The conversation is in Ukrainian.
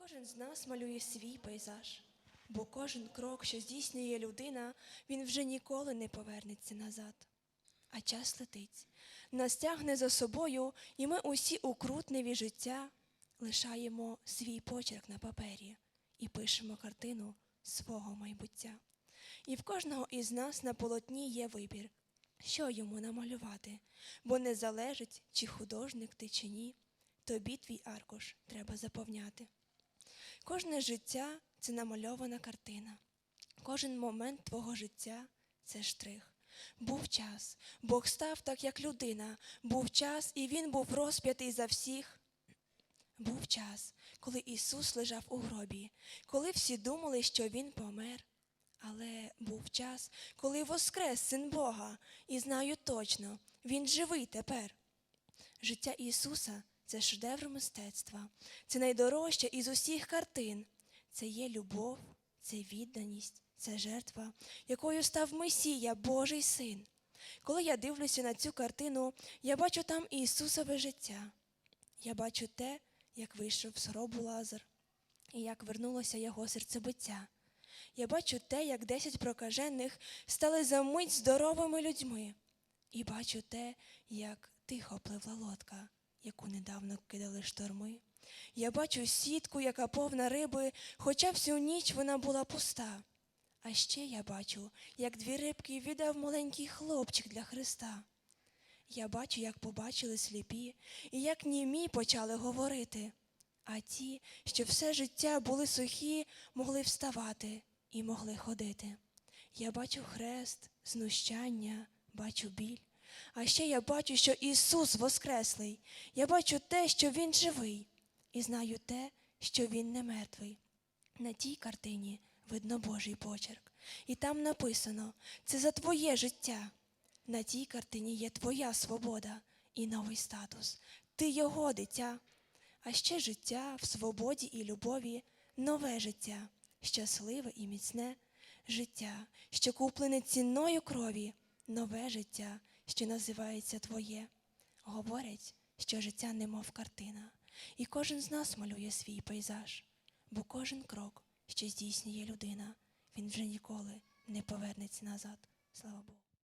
Кожен з нас малює свій пейзаж, бо кожен крок, що здійснює людина, він вже ніколи не повернеться назад. А час летить, нас тягне за собою, і ми усі у крутневі життя лишаємо свій почерк на папері і пишемо картину свого майбуття. І в кожного із нас на полотні є вибір, що йому намалювати, бо не залежить, чи художник ти, чи ні, тобі твій аркуш треба заповняти. Кожне життя це намальована картина. Кожен момент твого життя це штрих. Був час, Бог став так, як людина. Був час, і він був розп'ятий за всіх. Був час, коли Ісус лежав у гробі, коли всі думали, що Він помер. Але був час, коли воскрес син Бога, і знаю точно, Він живий тепер. Життя Ісуса це шедевр мистецтва, це найдорожче із усіх картин. Це є любов, це відданість, це жертва, якою став Месія, Божий син. Коли я дивлюся на цю картину, я бачу там Ісусове життя. Я бачу те, як вийшов з гробу Лазар, і як вернулося його серцебиття. Я бачу те, як десять прокажених стали за мить здоровими людьми. І бачу те, як тихо пливла лодка, яку недавно кидали шторми. Я бачу сітку, яка повна риби, хоча всю ніч вона була пуста. А ще я бачу, як дві рибки віддав маленький хлопчик для Христа. Я бачу, як побачили сліпі, і як німі почали говорити. А ті, що все життя були сухі, могли вставати і могли ходити. Я бачу хрест, знущання, бачу біль. А ще я бачу, що Ісус Воскреслий. Я бачу те, що Він живий, і знаю те, що Він не мертвий. На тій картині видно Божий почерк. І там написано: це за твоє життя. На тій картині є твоя свобода і новий статус. Ти його дитя. А ще життя в свободі і любові, нове життя, щасливе і міцне життя, що куплене цінною крові, нове життя, що називається твоє. Говорять, що життя немов картина, і кожен з нас малює свій пейзаж, бо кожен крок, що здійснює людина, він вже ніколи не повернеться назад. Слава Богу.